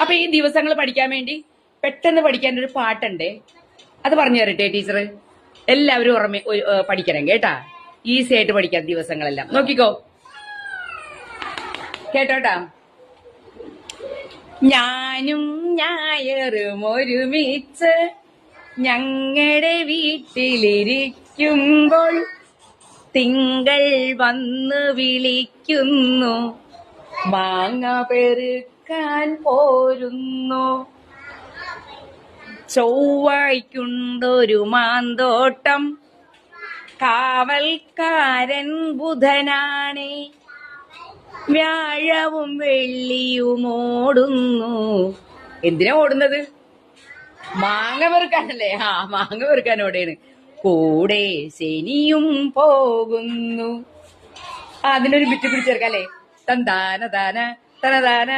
അപ്പൊ ഈ ദിവസങ്ങൾ പഠിക്കാൻ വേണ്ടി പെട്ടെന്ന് പഠിക്കാൻ ഒരു പാട്ടുണ്ട്. അത് പറഞ്ഞു തരട്ടെ ടീച്ചർ എല്ലാവരും ഓർമ്മ പഠിക്കണം കേട്ടാ. ഈസി ആയിട്ട് പഠിക്കാം ദിവസങ്ങളെല്ലാം. നോക്കിക്കോ. കേട്ടോട്ടാ. ഞാനും ഞായറും ഒരുമിച്ച് ഞങ്ങളുടെ വീട്ടിലിരിക്കുമ്പോൾ തിങ്കൾ വന്ന് വിളിക്കുന്നു. മാങ്ങ പെറുക്കാൻ പോരുന്നു. ചൊവ്വായ്ക്കുണ്ടൊരു മാന്തോട്ടം. കാവൽക്കാരൻ ബുധനാണേ. വ്യാഴവും വെള്ളിയും ഓടുന്നു എന്തിനാ ഓടുന്നത്? മാങ്ങ പെറുക്കാനല്ലേ? ആ മാങ്ങ പെറുക്കാൻ ഓടെയാണ് കൂടെ ശനിയും പോകുന്നു. അതിനൊരു ബിറ്റ് പിടിച്ചേർക്കല്ലേ തന്താന താന തനതാന